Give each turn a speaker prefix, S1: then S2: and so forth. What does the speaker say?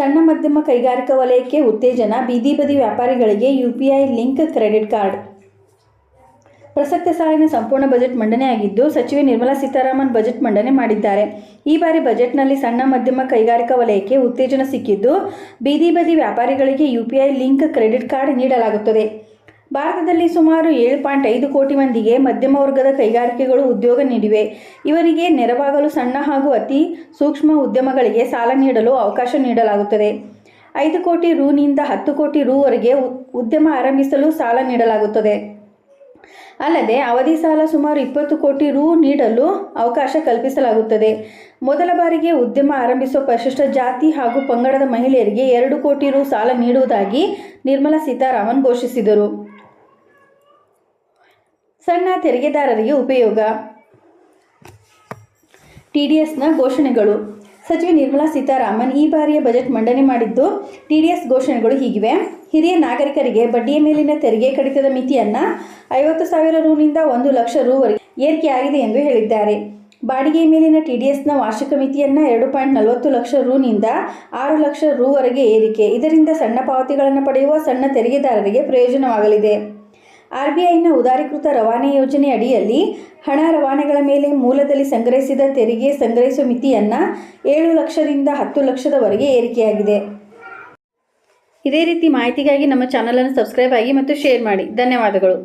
S1: ಸಣ್ಣ ಮಧ್ಯಮ ಕೈಗಾರಿಕಾ ವಲಯಕ್ಕೆ ಉತ್ತೇಜನ, ಬೀದಿ ಬದಿ ವ್ಯಾಪಾರಿಗಳಿಗೆ ಯುಪಿಐ ಲಿಂಕ್ ಕ್ರೆಡಿಟ್ ಕಾರ್ಡ್. ಪ್ರಸಕ್ತ ಸಾಲಿನ ಸಂಪೂರ್ಣ ಬಜೆಟ್ ಮಂಡನೆಯಾಗಿದ್ದು ಸಚಿವೆ ನಿರ್ಮಲಾ ಸೀತಾರಾಮನ್ ಬಜೆಟ್ ಮಂಡನೆ ಮಾಡಿದ್ದಾರೆ. ಈ ಬಾರಿ ಬಜೆಟ್ನಲ್ಲಿ ಸಣ್ಣ ಮಧ್ಯಮ ಕೈಗಾರಿಕಾ ವಲಯಕ್ಕೆ ಉತ್ತೇಜನ ಸಿಕ್ಕಿದ್ದು, ಬೀದಿ ಬದಿ ವ್ಯಾಪಾರಿಗಳಿಗೆ ಯುಪಿಐ ಲಿಂಕ್ ಕ್ರೆಡಿಟ್ ಕಾರ್ಡ್ ನೀಡಲಾಗುತ್ತದೆ. ಭಾರತದಲ್ಲಿ ಸುಮಾರು ಏಳು ಪಾಯಿಂಟ್ ಐದು ಕೋಟಿ ಮಂದಿಗೆ ಮಧ್ಯಮ ವರ್ಗದ ಕೈಗಾರಿಕೆಗಳು ಉದ್ಯೋಗ ನೀಡಿವೆ. ಇವರಿಗೆ ನೆರವಾಗಲು ಸಣ್ಣ ಹಾಗೂ ಅತಿ ಸೂಕ್ಷ್ಮ ಉದ್ಯಮಗಳಿಗೆ ಸಾಲ ನೀಡಲು ಅವಕಾಶ ನೀಡಲಾಗುತ್ತದೆ. ಐದು ಕೋಟಿ ರೂನಿಂದ ಹತ್ತು ಕೋಟಿ ರೂವರೆಗೆ ಉದ್ಯಮ ಆರಂಭಿಸಲು ಸಾಲ ನೀಡಲಾಗುತ್ತದೆ. ಅಲ್ಲದೆ ಅವಧಿ ಸಾಲ ಸುಮಾರು ಇಪ್ಪತ್ತು ಕೋಟಿ ರು ನೀಡಲು ಅವಕಾಶ ಕಲ್ಪಿಸಲಾಗುತ್ತದೆ. ಮೊದಲ ಬಾರಿಗೆ ಉದ್ಯಮ ಆರಂಭಿಸುವ ಪರಿಶಿಷ್ಟ ಜಾತಿ ಹಾಗೂ ಪಂಗಡದ ಮಹಿಳೆಯರಿಗೆ ಎರಡು ಕೋಟಿ ರು ಸಾಲ ನೀಡುವುದಾಗಿ ನಿರ್ಮಲಾ ಸೀತಾರಾಮನ್ ಘೋಷಿಸಿದರು. ಸಣ್ಣ ತೆರಿಗೆದಾರರಿಗೆ ಉಪಯೋಗ. ಟಿಡಿಎಸ್ನ ಘೋಷಣೆಗಳು. ಸಚಿವೆ ನಿರ್ಮಲಾ ಸೀತಾರಾಮನ್ ಈ ಬಾರಿಯ ಬಜೆಟ್ ಮಂಡನೆ ಮಾಡಿದ್ದು ಟಿಡಿಎಸ್ ಘೋಷಣೆಗಳು ಹೀಗಿವೆ. ಹಿರಿಯ ನಾಗರಿಕರಿಗೆ ಬಡ್ಡಿಯ ಮೇಲಿನ ತೆರಿಗೆ ಕಡಿತದ ಮಿತಿಯನ್ನು ಐವತ್ತು ಸಾವಿರ ರೂನಿಂದ ಒಂದು ಲಕ್ಷ ರೂವರೆಗೆ ಏರಿಕೆಯಾಗಿದೆ ಎಂದು ಹೇಳಿದ್ದಾರೆ. ಬಾಡಿಗೆ ಮೇಲಿನ ಟಿ ಡಿ ಎಸ್ನ ವಾರ್ಷಿಕ ಮಿತಿಯನ್ನು ಎರಡು ಪಾಯಿಂಟ್ ನಲವತ್ತು ಲಕ್ಷ ರೂನಿಂದ ಆರು ಲಕ್ಷ ರೂವರೆಗೆ ಏರಿಕೆ. ಇದರಿಂದ ಸಣ್ಣ ಪಾವತಿಗಳನ್ನು ಪಡೆಯುವ ಸಣ್ಣ ತೆರಿಗೆದಾರರಿಗೆ ಪ್ರಯೋಜನವಾಗಲಿದೆ. ಆರ್ಬಿಐನ ಉದಾರೀಕೃತ ರವಾನೆ ಯೋಜನೆ ಅಡಿಯಲ್ಲಿ ಹಣ ರವಾನೆಗಳ ಮೇಲೆ ಮೂಲದಲ್ಲಿ ಸಂಗ್ರಹಿಸಿದ ತೆರಿಗೆ ಸಂಗ್ರಹಿಸುವ ಮಿತಿಯನ್ನು ಏಳು ಲಕ್ಷದಿಂದ ಹತ್ತು ಲಕ್ಷದವರೆಗೆ ಏರಿಕೆಯಾಗಿದೆ. ಇದೇ ರೀತಿ ಮಾಹಿತಿಗಾಗಿ ನಮ್ಮ ಚಾನಲನ್ನು ಸಬ್ಸ್ಕ್ರೈಬ್ ಆಗಿ ಮತ್ತು ಶೇರ್ ಮಾಡಿ. ಧನ್ಯವಾದಗಳು.